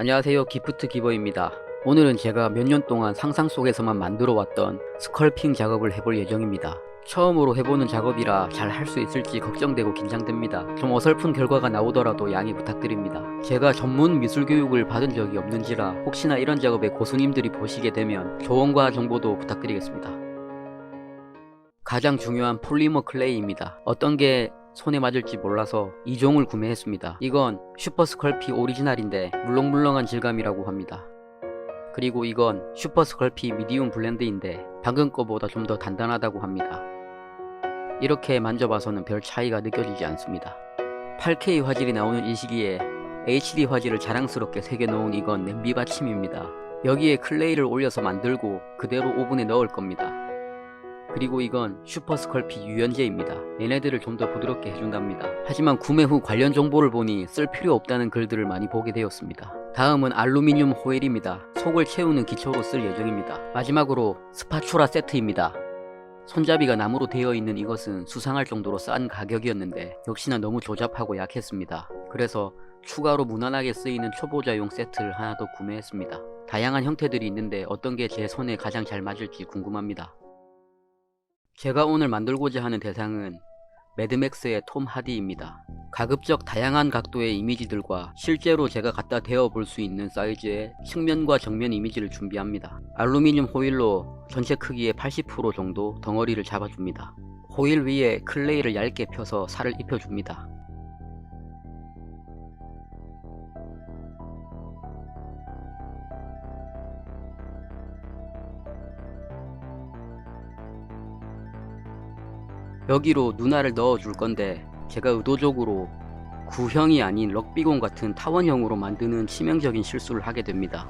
안녕하세요. 기프트 기버입니다. 오늘은 제가 몇 년 동안 상상 속에서만 만들어 왔던 스컬핑 작업을 해볼 예정입니다. 처음으로 해보는 작업이라 잘 할 수 있을지 걱정되고 긴장됩니다. 좀 어설픈 결과가 나오더라도 양해 부탁드립니다. 제가 전문 미술 교육을 받은 적이 없는지라 혹시나 이런 작업에 고수님들이 보시게 되면 조언과 정보도 부탁드리겠습니다. 가장 중요한 폴리머 클레이입니다. 어떤 게 손에 맞을지 몰라서 2종을 구매했습니다. 이건 슈퍼 스컬피 오리지널인데 물렁물렁한 질감이라고 합니다. 그리고 이건 슈퍼 스컬피 미디움 블렌드인데 방금 거보다 좀 더 단단하다고 합니다. 이렇게 만져봐서는 별 차이가 느껴지지 않습니다. 8K 화질이 나오는 이 시기에 HD 화질을 자랑스럽게 새겨놓은 이건 냄비 받침입니다. 여기에 클레이를 올려서 만들고 그대로 오븐에 넣을 겁니다. 그리고 이건 슈퍼스컬피 유연제입니다. 얘네들을 좀 더 부드럽게 해준답니다. 하지만 구매 후 관련 정보를 보니 쓸 필요 없다는 글들을 많이 보게 되었습니다. 다음은 알루미늄 호일입니다. 속을 채우는 기초로 쓸 예정입니다. 마지막으로 스파추라 세트입니다. 손잡이가 나무로 되어 있는 이것은 수상할 정도로 싼 가격이었는데 역시나 너무 조잡하고 약했습니다. 그래서 추가로 무난하게 쓰이는 초보자용 세트를 하나 더 구매했습니다. 다양한 형태들이 있는데 어떤 게 제 손에 가장 잘 맞을지 궁금합니다. 제가 오늘 만들고자 하는 대상은 매드맥스의 톰 하디입니다. 가급적 다양한 각도의 이미지들과 실제로 제가 갖다 대어 볼 수 있는 사이즈의 측면과 정면 이미지를 준비합니다. 알루미늄 호일로 전체 크기의 80% 정도 덩어리를 잡아줍니다. 호일 위에 클레이를 얇게 펴서 살을 입혀줍니다. 여기로 누나를 넣어줄 건데 제가 의도적으로 구형이 아닌 럭비공 같은 타원형으로 만드는 치명적인 실수를 하게 됩니다.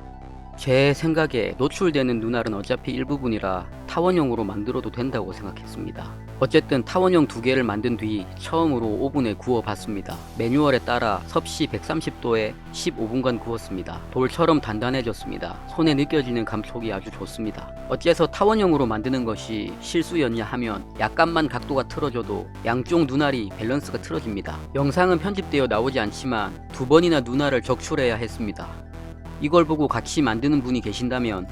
제 생각에 노출되는 눈알은 어차피 일부분이라 타원형으로 만들어도 된다고 생각했습니다. 어쨌든 타원형 두 개를 만든 뒤 처음으로 오븐에 구워 봤습니다. 매뉴얼에 따라 섭씨 130도에 15분간 구웠습니다. 돌처럼 단단해졌습니다. 손에 느껴지는 감촉이 아주 좋습니다. 어째서 타원형으로 만드는 것이 실수였냐 하면 약간만 각도가 틀어져도 양쪽 눈알이 밸런스가 틀어집니다. 영상은 편집되어 나오지 않지만 두 번이나 눈알을 적출해야 했습니다. 이걸 보고 같이 만드는 분이 계신다면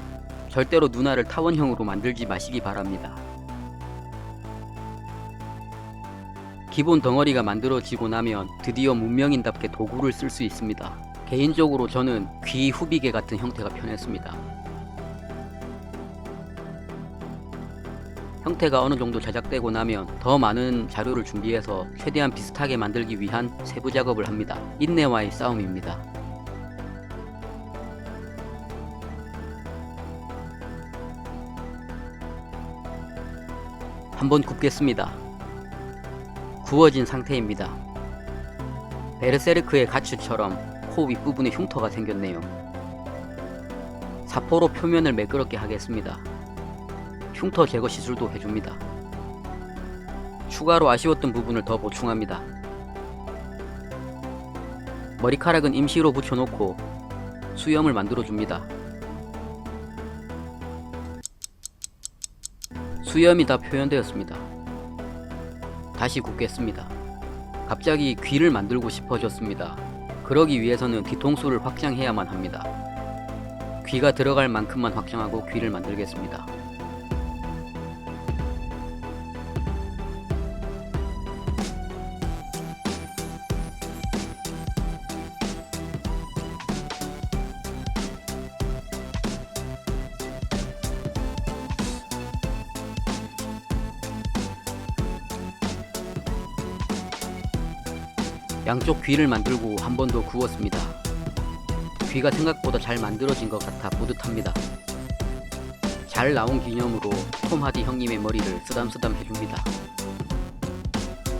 절대로 누나를 타원형으로 만들지 마시기 바랍니다. 기본 덩어리가 만들어지고 나면 드디어 문명인답게 도구를 쓸 수 있습니다. 개인적으로 저는 귀 후비개 같은 형태가 편했습니다. 형태가 어느 정도 제작되고 나면 더 많은 자료를 준비해서 최대한 비슷하게 만들기 위한 세부 작업을 합니다. 인내와의 싸움입니다. 한번 굽겠습니다. 구워진 상태입니다. 베르세르크의 가츠처럼 코 윗부분에 흉터가 생겼네요. 사포로 표면을 매끄럽게 하겠습니다. 흉터 제거 시술도 해줍니다. 추가로 아쉬웠던 부분을 더 보충합니다. 머리카락은 임시로 붙여놓고 수염을 만들어줍니다. 수염이 다 표현되었습니다. 다시 굽겠습니다. 갑자기 귀를 만들고 싶어졌습니다. 그러기 위해서는 뒤통수를 확장해야만 합니다. 귀가 들어갈 만큼만 확장하고 귀를 만들겠습니다. 양쪽 귀를 만들고 한 번 더 구웠습니다. 귀가 생각보다 잘 만들어진 것 같아 뿌듯합니다. 잘 나온 기념으로 톰 하디 형님의 머리를 쓰담쓰담 해줍니다.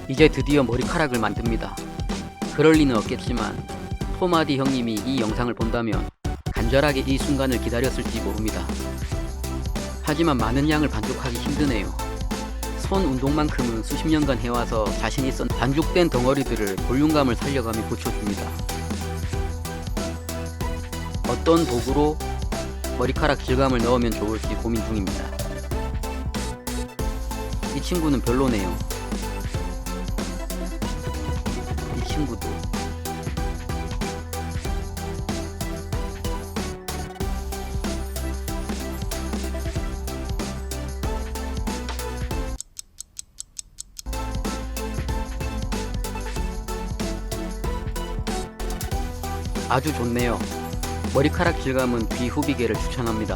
이제 드디어 머리카락을 만듭니다. 그럴 리는 없겠지만 톰 하디 형님이 이 영상을 본다면 간절하게 이 순간을 기다렸을지 모릅니다. 하지만 많은 양을 반죽하기 힘드네요. 손 운동만큼은 수십 년간 해와서 자신 있어 반죽된 덩어리들을 볼륨감을 살려가며 붙여줍니다. 어떤 도구로 머리카락 질감을 넣으면 좋을지 고민 중입니다. 이 친구는 별로네요. 이 친구도 아주 좋네요. 머리카락 질감은 비후비계를 추천합니다.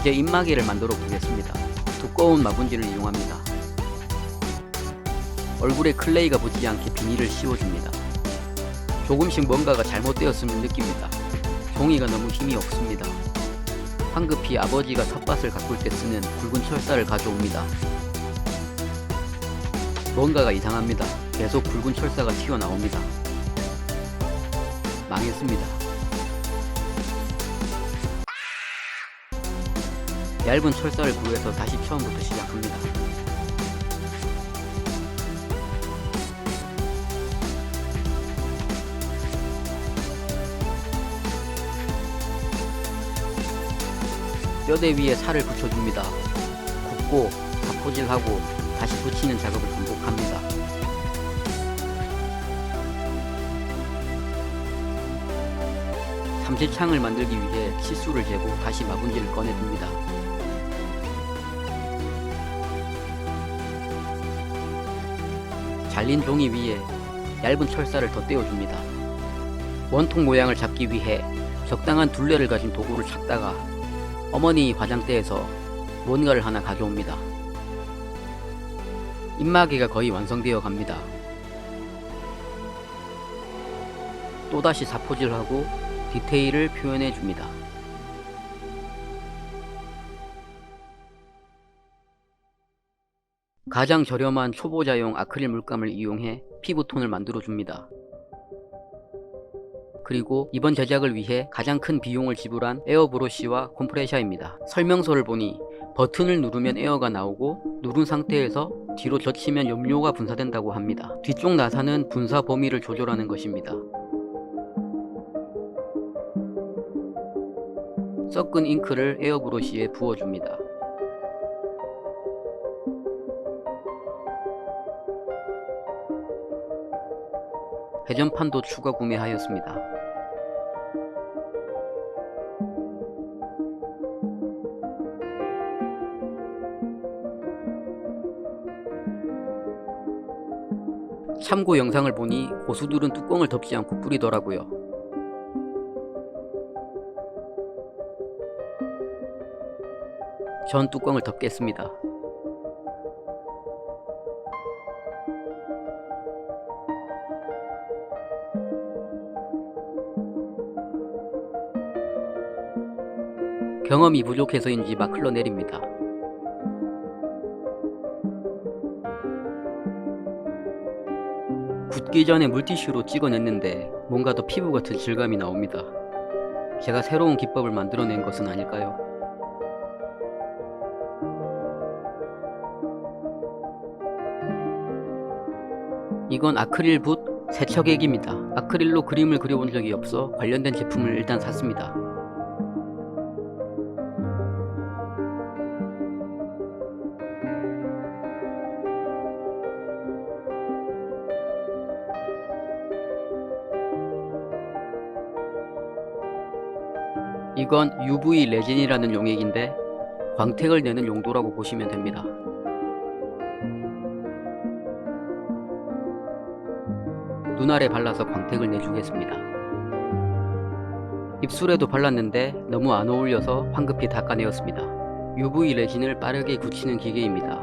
이제 입마개를 만들어 보겠습니다. 두꺼운 마분지를 이용합니다. 얼굴에 클레이가 붙지 않게 비닐을 씌워줍니다. 조금씩 뭔가가 잘못되었음을 느낍니다. 종이가 너무 힘이 없습니다. 황급히 아버지가 텃밭을 가꿀 때 쓰는 굵은 철사를 가져옵니다. 뭔가가 이상합니다. 계속 굵은 철사가 튀어나옵니다. 망했습니다. 얇은 철사를 구해서 다시 처음부터 시작합니다. 뼈대 위에 살을 붙여줍니다. 굽고 자포질하고 다시 붙이는 작업을 반복합니다. 삼지창을 만들기 위해 치수를 재고 다시 마분지를 꺼내줍니다. 잘린 종이 위에 얇은 철사를 더 떼어줍니다. 원통 모양을 잡기 위해 적당한 둘레를 가진 도구를 찾다가 어머니 화장대에서 뭔가를 하나 가져옵니다. 입마개가 거의 완성되어 갑니다. 또다시 사포질하고 디테일을 표현해 줍니다. 가장 저렴한 초보자용 아크릴 물감을 이용해 피부톤을 만들어 줍니다. 그리고 이번 제작을 위해 가장 큰 비용을 지불한 에어브러쉬와 콤프레셔입니다. 설명서를 보니 버튼을 누르면 에어가 나오고 누른 상태에서 뒤로 젖히면 염료가 분사된다고 합니다. 뒤쪽 나사는 분사 범위를 조절하는 것입니다. 섞은 잉크를 에어브러쉬에 부어줍니다. 회전판도 추가 구매하였습니다. 참고 영상을 보니 고수들은 뚜껑을 덮지 않고 뿌리더라고요. 전 뚜껑을 덮겠습니다. 경험이 부족해서인지 막 흘러내립니다. 굳기 전에 물티슈로 찍어냈는데 뭔가 더 피부 같은 질감이 나옵니다. 제가 새로운 기법을 만들어낸 것은 아닐까요? 이건 아크릴 붓 세척액입니다. 아크릴로 그림을 그려본 적이 없어 관련된 제품을 일단 샀습니다. 이건 UV 레진이라는 용액인데 광택을 내는 용도라고 보시면 됩니다. 눈알에 발라서 광택을 내주겠습니다. 입술에도 발랐는데 너무 안 어울려서 황급히 닦아내었습니다. UV 레진을 빠르게 굳히는 기계입니다.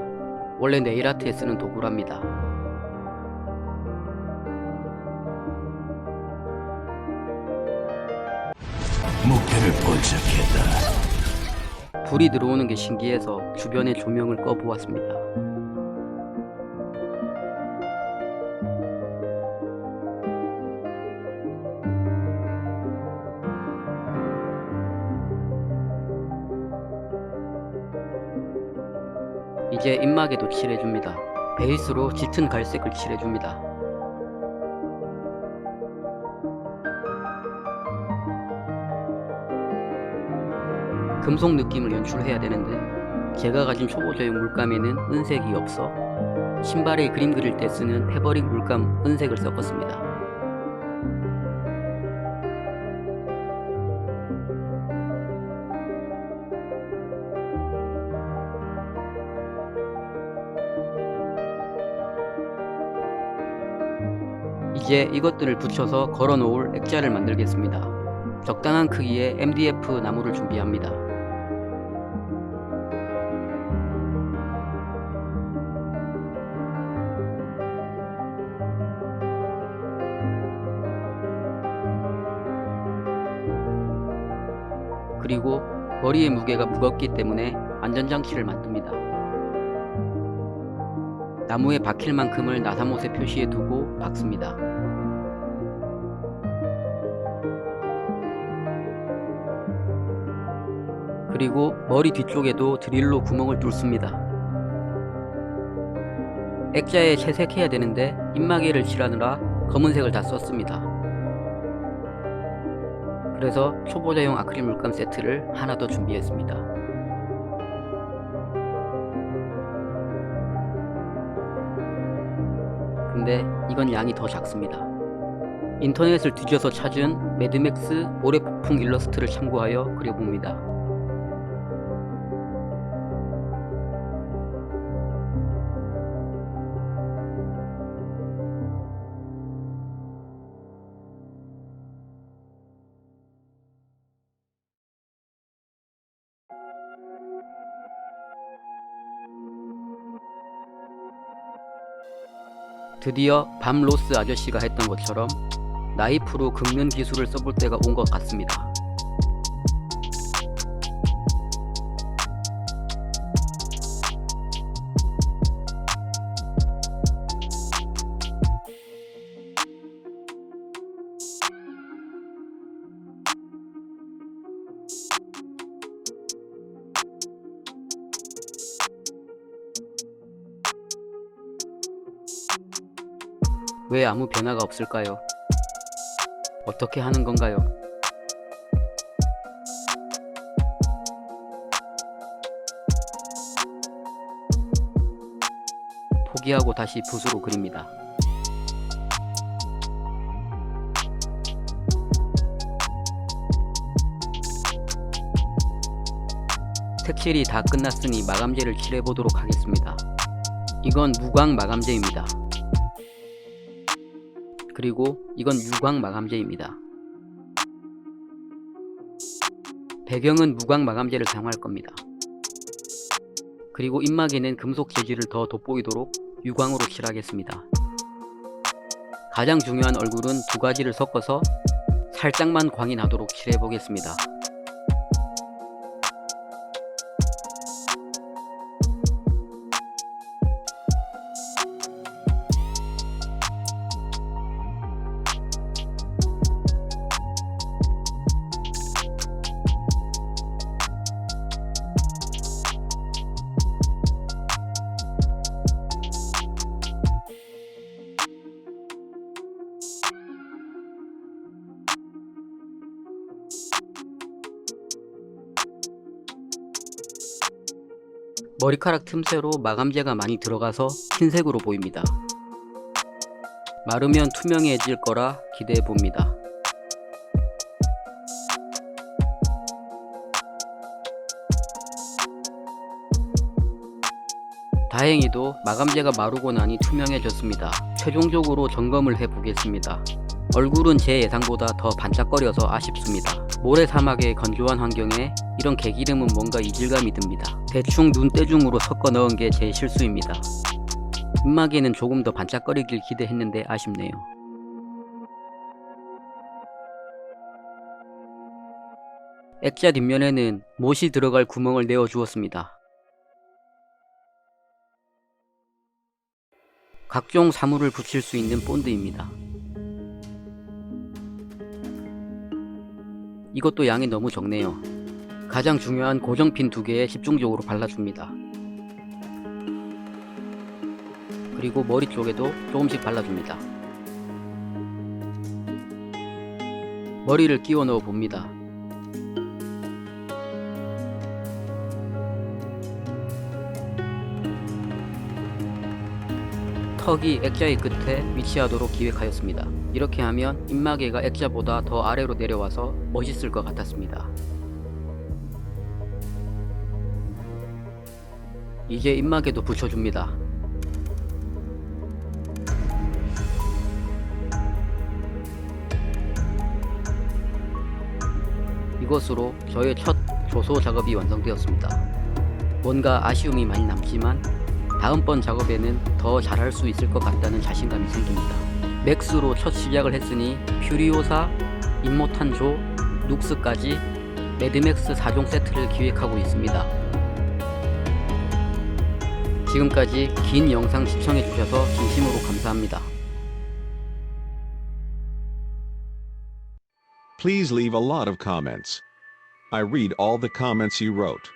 원래 네일아트에 쓰는 도구랍니다. 목표를 포착했다. 불이 들어오는 게 신기해서 주변에 조명을 꺼 보았습니다. 이제 입막에도 칠해줍니다. 베이스로 짙은 갈색을 칠해줍니다. 금속 느낌을 연출해야 되는데 제가 가진 초보자용 물감에는 은색이 없어 신발에 그림 그릴 때 쓰는 페버릭 물감 은색을 섞었습니다. 이제 이것들을 붙여서 걸어 놓을 액자를 만들겠습니다. 적당한 크기의 MDF 나무를 준비합니다. 그리고 머리의 무게가 무겁기 때문에 안전장치를 만듭니다. 나무에 박힐 만큼을 나사못에 표시해 두고 박습니다. 그리고 머리 뒤쪽에도 드릴로 구멍을 뚫습니다. 액자에 채색해야 되는데 입마개를 칠하느라 검은색을 다 썼습니다. 그래서 초보자용 아크릴 물감 세트를 하나 더 준비했습니다. 근데 이건 양이 더 작습니다. 인터넷을 뒤져서 찾은 매드맥스 모래폭풍 일러스트를 참고하여 그려봅니다. 드디어 밤 로스 아저씨가 했던 것처럼 나이프로 긁는 기술을 써볼 때가 온 것 같습니다. 왜 아무 변화가 없을까요? 어떻게 하는 건가요? 포기하고 다시 붓으로 그립니다. 색칠이 다 끝났으니 마감제를 칠해보도록 하겠습니다. 이건 무광 마감제입니다. 그리고 이건 유광 마감제입니다. 배경은 무광 마감제를 사용할 겁니다. 그리고 입마개는 금속 재질을 더 돋보이도록 유광으로 칠하겠습니다. 가장 중요한 얼굴은 두 가지를 섞어서 살짝만 광이 나도록 칠해 보겠습니다. 머리카락 틈새로 마감제가 많이 들어가서 흰색으로 보입니다. 마르면 투명해질 거라 기대해 봅니다. 다행히도 마감제가 마르고 나니 투명해졌습니다. 최종적으로 점검을 해 보겠습니다. 얼굴은 제 예상보다 더 반짝거려서 아쉽습니다. 모래 사막의 건조한 환경에 이런 개기름은 뭔가 이질감이 듭니다. 대충 눈대중으로 섞어 넣은 게 제 실수입니다. 입마개는 조금 더 반짝거리길 기대했는데 아쉽네요. 액자 뒷면에는 못이 들어갈 구멍을 내어 주었습니다. 각종 사물을 붙일 수 있는 본드입니다. 이것도 양이 너무 적네요. 가장 중요한 고정핀 두 개에 집중적으로 발라줍니다. 그리고 머리 쪽에도 조금씩 발라줍니다. 머리를 끼워 넣어 봅니다. 턱이 액자의 끝에 위치하도록 기획하였습니다. 이렇게 하면 입마개가 액자보다 더 아래로 내려와서 멋있을 것 같았습니다. 이제 입마개도 붙여줍니다. 이것으로 저의 첫 조소 작업이 완성되었습니다. 뭔가 아쉬움이 많이 남지만 다음번 작업에는 더 잘할 수 있을 것 같다는 자신감이 생깁니다. 맥스로 첫 시작을 했으니 퓨리오사, 임모탄조, 눅스까지 매드맥스 4종 세트를 기획하고 있습니다. 지금까지 긴 영상 시청해주셔서 진심으로 감사합니다. Please leave a lot of comments. I read all the comments you wrote.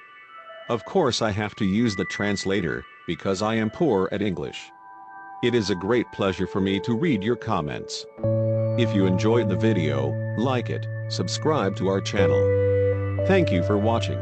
Of course, I have to use the translator because I am poor at English. It is a great pleasure for me to read your comments. If you enjoyed the video, like it, subscribe to our channel. Thank you for watching.